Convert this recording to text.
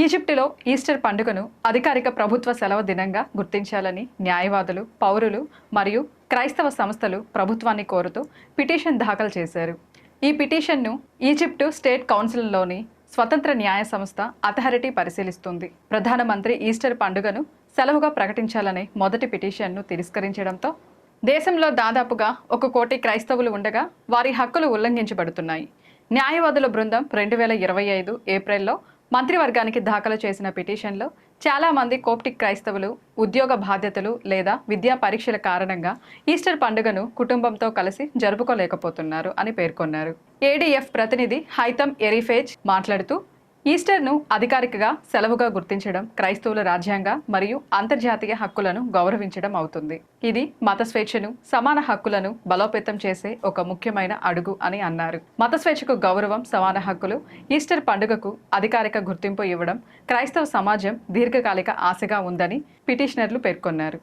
ఈజిప్టులో ఈస్టర్ పండుగను అధికారిక ప్రభుత్వ సెలవు దినంగా గుర్తించాలని న్యాయవాదులు పౌరులు మరియు క్రైస్తవ సంస్థలు ప్రభుత్వాన్ని కోరుతూ పిటిషన్ దాఖలు చేశారు. ఈ పిటిషన్ను ఈజిప్టు స్టేట్ కౌన్సిల్లోని స్వతంత్ర న్యాయ సంస్థ అథారిటీ పరిశీలిస్తుంది. ప్రధానమంత్రి ఈస్టర్ పండుగను సెలవుగా ప్రకటించాలనే మొదటి పిటిషన్ను తిరస్కరించడంతో దేశంలో దాదాపుగా ఒక కోటి క్రైస్తవులు ఉండగా వారి హక్కులు ఉల్లంఘించబడుతున్నాయి. న్యాయవాదుల బృందం రెండు వేల ఇరవై ఐదు ఏప్రిల్లో మంత్రివర్గానికి దాఖలు చేసిన పిటిషన్లో చాలా మంది కోప్టిక్ క్రైస్తవులు ఉద్యోగ బాధ్యతలు లేదా విద్యా పరీక్షల కారణంగా ఈస్టర్ పండుగను కుటుంబంతో కలిసి జరుపుకోలేకపోతున్నారు అని పేర్కొన్నారు. ఏడీఎఫ్ ప్రతినిధి హైతమ్ ఎరిఫేజ్ మాట్లాడుతూ ఈస్టర్ను అధికారికగా సెలవుగా గుర్తించడం క్రైస్తవుల రాజ్యాంగ మరియు అంతర్జాతీయ హక్కులను గౌరవించడం అవుతుంది. ఇది మత స్వేచ్ఛను సమాన హక్కులను బలోపేతం చేసే ఒక ముఖ్యమైన అడుగు అని అన్నారు. మత స్వేచ్ఛకు గౌరవం సమాన హక్కులు ఈస్టర్ పండుగకు అధికారిక గుర్తింపు ఇవ్వడం క్రైస్తవ సమాజం దీర్ఘకాలిక ఆశగా ఉందని పిటిషనర్లు పేర్కొన్నారు.